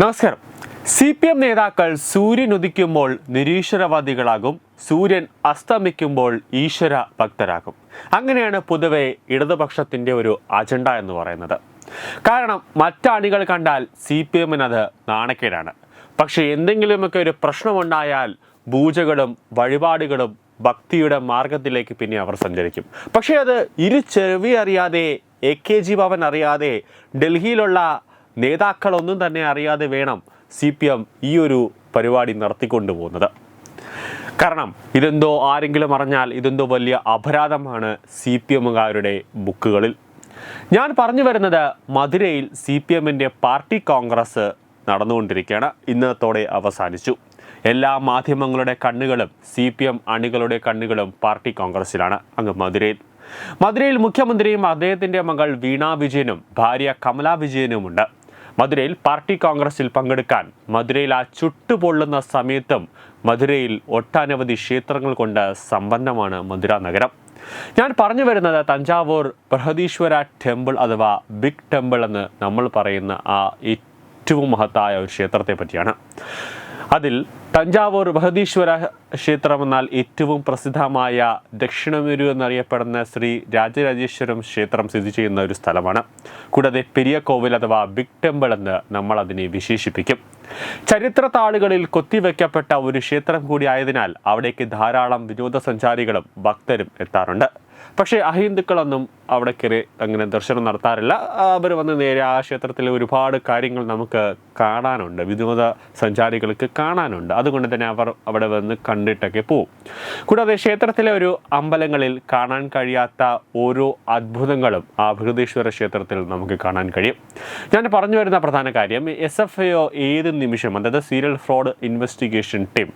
നമസ്കാരം. C P M നേതാക്കൾ സൂര്യൻ ഉദിക്കുമ്പോൾ നിരീശ്വരവാദികളാകും സൂര്യൻ അസ്തമിക്കുമ്പോൾ ഈശ്വര ഭക്തരാകും. അങ്ങനെയാണ് പൊതുവെ ഇടതുപക്ഷത്തിന്റെ ഒരു അജണ്ട എന്ന് പറയുന്നത്. കാരണം മറ്റാണികൾ കണ്ടാൽ സി പി എമ്മിനത് നാണക്കേടാണ്. പക്ഷേ എന്തെങ്കിലുമൊക്കെ ഒരു പ്രശ്നമുണ്ടായാൽ പൂജകളും വഴിപാടുകളും ഭക്തിയുടെ മാർഗത്തിലേക്ക് പിന്നെ അവർ സഞ്ചരിക്കും. പക്ഷേ അത് ഇരു ചെവി അറിയാതെ എ കെ ജി ഭവൻ അറിയാതെ ഡൽഹിയിലുള്ള നേതാക്കളൊന്നും തന്നെ അറിയാതെ വേണം സി പി എം ഈ ഒരു പരിപാടി നടത്തിക്കൊണ്ടു പോകുന്നത്. കാരണം ഇതെന്തോ ആരെങ്കിലും അറിഞ്ഞാൽ ഇതെന്തോ വലിയ അപരാധമാണ് സി പി എമ്മുകാരുടെ ബുക്കുകളിൽ. ഞാൻ പറഞ്ഞു വരുന്നത് മധുരയിൽ സി പി എമ്മിന്റെ പാർട്ടി കോൺഗ്രസ് നടന്നുകൊണ്ടിരിക്കുകയാണ്. ഇന്നത്തോടെ അവസാനിച്ചു. എല്ലാ മാധ്യമങ്ങളുടെ കണ്ണുകളും സി പി എം അണികളുടെ കണ്ണുകളും പാർട്ടി കോൺഗ്രസിലാണ് അങ്ങ് മധുരയിൽ. മധുരയിൽ മുഖ്യമന്ത്രിയും അദ്ദേഹത്തിന്റെ മകൾ വീണാ വിജയനും ഭാര്യ കമലാ വിജയനുമുണ്ട്. മധുരയിൽ പാർട്ടി കോൺഗ്രസിൽ പങ്കെടുക്കാൻ മധുരയിൽ ആ ചുട്ടുപൊള്ളുന്ന സമയത്തും മധുരയിൽ ഒട്ടനവധി ക്ഷേത്രങ്ങൾ കൊണ്ട് സമ്പന്നമാണ് മധുര നഗരം. ഞാൻ പറഞ്ഞു വരുന്നത് തഞ്ചാവൂർ ബൃഹദീശ്വര ടെമ്പിൾ അഥവാ ബിഗ് ടെമ്പിൾ എന്ന് നമ്മൾ പറയുന്ന ആ ഏറ്റവും മഹത്തായ ഒരു ക്ഷേത്രത്തെ പറ്റിയാണ്. അതിൽ തഞ്ചാവൂർ ബൃഹദീശ്വര ക്ഷേത്രം എന്നാൽ ഏറ്റവും പ്രസിദ്ധമായ ദക്ഷിണമേരു എന്നറിയപ്പെടുന്ന ശ്രീ രാജരാജേശ്വരം ക്ഷേത്രം സ്ഥിതി ചെയ്യുന്ന ഒരു സ്ഥലമാണ്. കൂടാതെ പെരിയ കോവിൽ അഥവാ ബിഗ് ടെമ്പിൾ എന്ന് നമ്മൾ അതിനെ വിശേഷിപ്പിക്കും. ചരിത്ര താളുകളിൽ കൊത്തിവെക്കപ്പെട്ട ഒരു ക്ഷേത്രം കൂടി ആയതിനാൽ അവിടേക്ക് ധാരാളം വിനോദസഞ്ചാരികളും ഭക്തരും എത്താറുണ്ട്. പക്ഷേ അഹിന്ദുക്കളൊന്നും അവിടെ കയറി അങ്ങനെ ദർശനം നടത്താറില്ല. അവർ വന്ന് നേരെ ആ ക്ഷേത്രത്തിൽ ഒരുപാട് കാര്യങ്ങൾ നമുക്ക് കാണാനുണ്ട്. വിനോദ സഞ്ചാരികൾക്ക് കാണാനുണ്ട്. അതുകൊണ്ട് തന്നെ അവർ അവിടെ വന്ന് കണ്ടിട്ടൊക്കെ പോവും. കൂടാതെ ക്ഷേത്രത്തിലെ ഒരു അമ്പലങ്ങളിൽ കാണാൻ കഴിയാത്ത ഓരോ അത്ഭുതങ്ങളും ആ ബൃഹദേശ്വര ക്ഷേത്രത്തിൽ നമുക്ക് കാണാൻ കഴിയും. ഞാൻ പറഞ്ഞു വരുന്ന പ്രധാന കാര്യം എസ് എഫ് ഐ ഏത് നിമിഷം അതായത് സീരിയൽ ഫ്രോഡ് ഇൻവെസ്റ്റിഗേഷൻ ടീം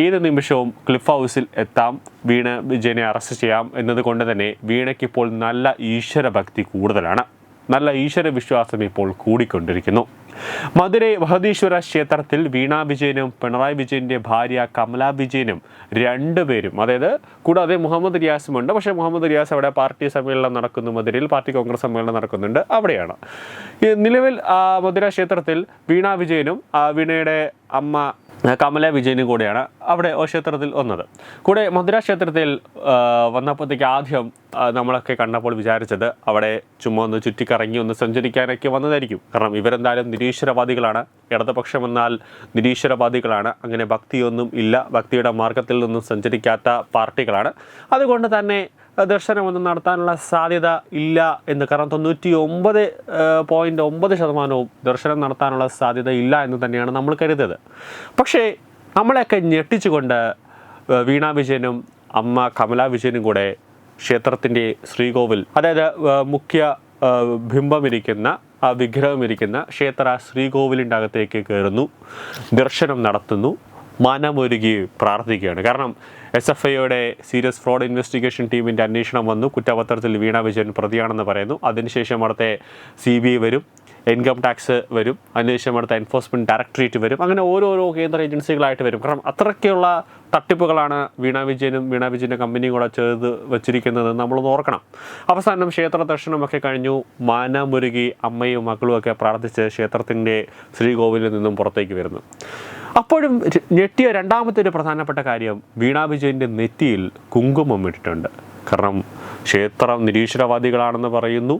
ഏത് നിമിഷവും ക്ലിഫ് ഹൗസിൽ എത്താം. വീണ വിജയനെ അറസ്റ്റ് ചെയ്യാം എന്നതുകൊണ്ട് തന്നെ വീണയ്ക്ക് ഇപ്പോൾ നല്ല ഈശ്വര ഭക്തി കൂടുതലാണ്. നല്ല ഈശ്വര വിശ്വാസം ഇപ്പോൾ കൂടിക്കൊണ്ടിരിക്കുന്നു. മധുരൈ ബഹദീശ്വര ക്ഷേത്രത്തിൽ വീണാ വിജയനും പിണറായി വിജയന്റെ ഭാര്യ കമലാ വിജയനും രണ്ടുപേരും അതായത് കൂടാതെ മുഹമ്മദ് റിയാസും ഉണ്ട്. പക്ഷേ മുഹമ്മദ് റിയാസ് അവിടെ പാർട്ടി സമ്മേളനം നടക്കുന്നു. മധുരയിൽ പാർട്ടി കോൺഗ്രസ് സമ്മേളനം നടക്കുന്നുണ്ട്. അവിടെയാണ്. നിലവിൽ മധുര ക്ഷേത്രത്തിൽ വീണാ വിജയനും വീണയുടെ അമ്മ കമല വിജയനും കൂടെയാണ് അവിടെ ക്ഷേത്രത്തിൽ വന്നത്. കൂടെ മധുര ക്ഷേത്രത്തിൽ വന്നപ്പോഴത്തേക്ക് ആദ്യം നമ്മളൊക്കെ കണ്ടപ്പോൾ വിചാരിച്ചത് അവിടെ ചുമ്മാ ഒന്ന് ചുറ്റിക്കറങ്ങി ഒന്ന് സഞ്ചരിക്കാനൊക്കെ വന്നതായിരിക്കും. കാരണം ഇവരെന്തായാലും നിരീശ്വരവാദികളാണ്. ഇടതുപക്ഷം എന്നാൽ നിരീശ്വരവാദികളാണ്. അങ്ങനെ ഭക്തിയൊന്നും ഇല്ല. ഭക്തിയുടെ മാർഗത്തിൽ നിന്നും സഞ്ചരിക്കാത്ത പാർട്ടികളാണ്. അതുകൊണ്ട് തന്നെ ദർശനമൊന്നും നടത്താനുള്ള സാധ്യത ഇല്ല എന്ന്. കാരണം തൊണ്ണൂറ്റി ഒമ്പത് പോയിന്റ് ഒമ്പത് ശതമാനവും ദർശനം നടത്താനുള്ള സാധ്യത ഇല്ല എന്ന് തന്നെയാണ് നമ്മൾ കരുതിയത് പക്ഷേ നമ്മളെയൊക്കെ ഞെട്ടിച്ചുകൊണ്ട് വീണാ വിജയനും അമ്മ കമല വിജയനും കൂടെ ക്ഷേത്രത്തിന്റെ ശ്രീകോവിൽ അതായത് മുഖ്യ ബിംബമിരിക്കുന്ന ആ വിഗ്രഹം ഇരിക്കുന്ന ക്ഷേത്ര ശ്രീകോവിലിന്റെ അകത്തേക്ക് കയറുന്നു. ദർശനം നടത്തുന്നു. മനമൊരുകി പ്രാർത്ഥിക്കുകയാണ്. കാരണം എസ് എഫ് ഐയുടെ സീരിയസ് ഫ്രോഡ് ഇൻവെസ്റ്റിഗേഷൻ ടീമിന്റെ അന്വേഷണം വന്നു. കുറ്റപത്രത്തിൽ വീണ വിജയൻ പ്രതിയാണെന്ന് പറയുന്നു. അതിനുശേഷം അവിടുത്തെ സി ബി ഐ വരും ഇൻകം ടാക്സ് വരും അതിനുശേഷം അടുത്ത എൻഫോഴ്സ്മെന്റ് ഡയറക്ടറേറ്റ് വരും. അങ്ങനെ ഓരോരോ കേന്ദ്ര ഏജൻസികളായിട്ട് വരും. കാരണം അത്രയ്ക്കുള്ള തട്ടിപ്പുകളാണ് വീണ വിജയനും വീണ വിജയന്റെ കമ്പനിയും കൂടെ ചെയ്ത് വെച്ചിരിക്കുന്നത് നമ്മളൊന്ന് ഓർക്കണം. അവസാനം ക്ഷേത്ര ദർശനമൊക്കെ കഴിഞ്ഞു. മാനമുരുകി അമ്മയും മക്കളും ഒക്കെ പ്രാർത്ഥിച്ച് ക്ഷേത്രത്തിന്റെ ശ്രീകോവിലിൽ നിന്നും പുറത്തേക്ക് വരുന്നു. അപ്പോഴും ഞെട്ടിയ രണ്ടാമത്തെ ഒരു പ്രധാനപ്പെട്ട കാര്യം വീണാ വിജയന്റെ നെറ്റിയിൽ കുങ്കുമം ഇട്ടിട്ടുണ്ട്. കാരണം ക്ഷേത്രം നിരീശ്വരവാദികളാണെന്ന് പറയുന്നു.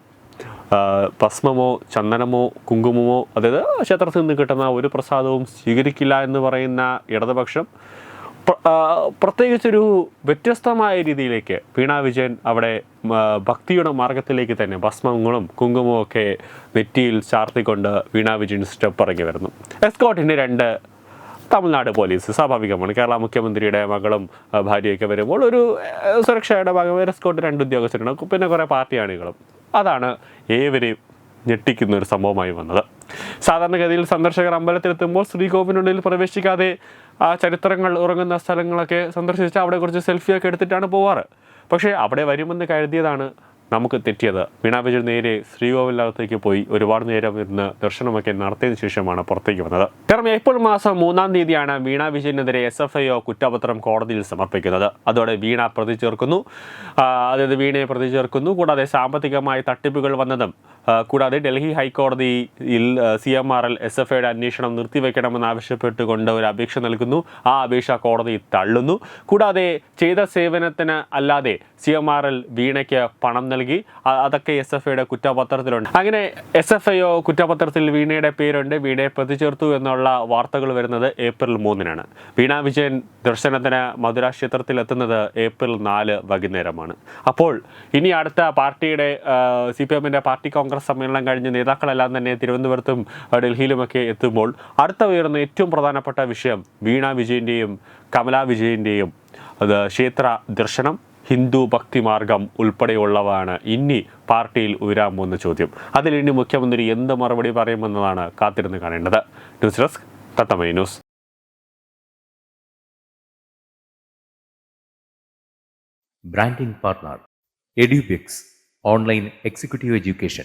ഭസ്മമോ ചന്ദനമോ കുങ്കുമമോ അതായത് ക്ഷേത്രത്തിൽ നിന്ന് കിട്ടുന്ന ഒരു പ്രസാദവും സ്വീകരിക്കില്ല എന്ന് പറയുന്ന ഇടതുപക്ഷം പ്രത്യേകിച്ചൊരു വ്യത്യസ്തമായ രീതിയിലേക്ക് വീണാ വിജയൻ അവിടെ ഭക്തിയുടെ മാർഗത്തിലേക്ക് തന്നെ ഭസ്മങ്ങളും കുങ്കുമവും ഒക്കെ നെറ്റിയിൽ ചാർത്തിക്കൊണ്ട് വീണാ വിജയൻ സ്റ്റെപ്പ് ഇറങ്ങി വരുന്നു. എസ്കോട്ടിന്റെ രണ്ട് തമിഴ്നാട് പോലീസ് സ്വാഭാവികമാണ്. കേരള മുഖ്യമന്ത്രിയുടെ മകളും ഭാര്യയൊക്കെ വരുമ്പോൾ ഒരു സുരക്ഷയുടെ ഭാഗമായി എസ്കോട്ട് രണ്ട് ഉദ്യോഗസ്ഥരുണ്ട്. പിന്നെ കുറേ പാർട്ടി അണികളും അതാണ് ഏവരെയും ഞെട്ടിക്കുന്ന ഒരു സംഭവമായി വന്നത്. സാധാരണഗതിയിൽ സന്ദർശകർ അമ്പലത്തിലെത്തുമ്പോൾ ശ്രീകോവിനുള്ളിൽ പ്രവേശിക്കാതെ ആ ചരിത്രങ്ങൾ ഉറങ്ങുന്ന സ്ഥലങ്ങളൊക്കെ സന്ദർശിച്ച് അവിടെ കുറച്ച് സെൽഫിയൊക്കെ എടുത്തിട്ടാണ് പോവാറ്. പക്ഷേ അവിടെ വരുമെന്ന് കരുതിയതാണ് നമുക്ക് തെറ്റിയത്. വീണ നേരെ ശ്രീകോവിലകത്തേക്ക് പോയി ഒരുപാട് നേരം ഇരുന്ന് ദർശനമൊക്കെ നടത്തിയതിനു ശേഷമാണ് പുറത്തേക്ക് വന്നത്. കാരണം ഏപ്രിൽ മാസം മൂന്നാം തീയതിയാണ് വീണ വിജയനെതിരെ എസ് എഫ് ഐ ഒ കുറ്റപത്രം കോടതിയിൽ സമർപ്പിക്കുന്നത്. അതോടെ വീണ പ്രതി ചേർക്കുന്നു. അതായത് വീണയെ പ്രതി ചേർക്കുന്നു. കൂടാതെ സാമ്പത്തികമായി തട്ടിപ്പുകൾ വന്നതും കൂടാതെ ഡൽഹി ഹൈക്കോടതിയിൽ C M R L S F ഐയുടെ അന്വേഷണം നിർത്തിവെക്കണമെന്ന് ആവശ്യപ്പെട്ടുകൊണ്ട് ഒരു അപേക്ഷ നൽകുന്നു. ആ അപേക്ഷ കോടതി തള്ളുന്നു. കൂടാതെ ചെയ്ത സേവനത്തിന് അല്ലാതെ സി എം ആർ എൽ വീണയ്ക്ക് പണം നൽകി. അതൊക്കെ എസ് എഫ് ഐയുടെ കുറ്റപത്രത്തിലുണ്ട്. അങ്ങനെ എസ് എഫ് ഐ ഒ കുറ്റപത്രത്തിൽ വീണയുടെ പേരുണ്ട്. വീണയെ പ്രതിചേർത്തു എന്നുള്ള വാർത്തകൾ വരുന്നത് ഏപ്രിൽ മൂന്നിനാണ്. വീണ വിജയൻ ദർശനത്തിന് മധുര ക്ഷേത്രത്തിൽ എത്തുന്നത് ഏപ്രിൽ നാല് വൈകുന്നേരമാണ്. അപ്പോൾ ഇനി അടുത്ത പാർട്ടിയുടെ സി പി എമ്മിന്റെ പാർട്ടി കോൺഗ്രസ് സമ്മേളനം കഴിഞ്ഞ് നേതാക്കളെല്ലാം തന്നെ തിരുവനന്തപുരത്തും ഡൽഹിയിലുമൊക്കെ എത്തുമ്പോൾ അടുത്ത ഉയർന്ന ഏറ്റവും പ്രധാനപ്പെട്ട വിഷയം വീണ വിജയന്റെയും കമലാ വിജയന്റെയും അത് ക്ഷേത്ര ദർശനം ഹിന്ദു ഭക്തിമാർഗം ഉൾപ്പെടെയുള്ളവാണ് ഇനി പാർട്ടിയിൽ ഉയരാൻ പോകുന്ന ചോദ്യം. അതിൽ ഇനി മുഖ്യമന്ത്രി എന്ത് മറുപടി പറയുമെന്നതാണ് കാത്തിരുന്ന് കാണേണ്ടത്. News desk തത്തമൈ news. Branding partner online executive education.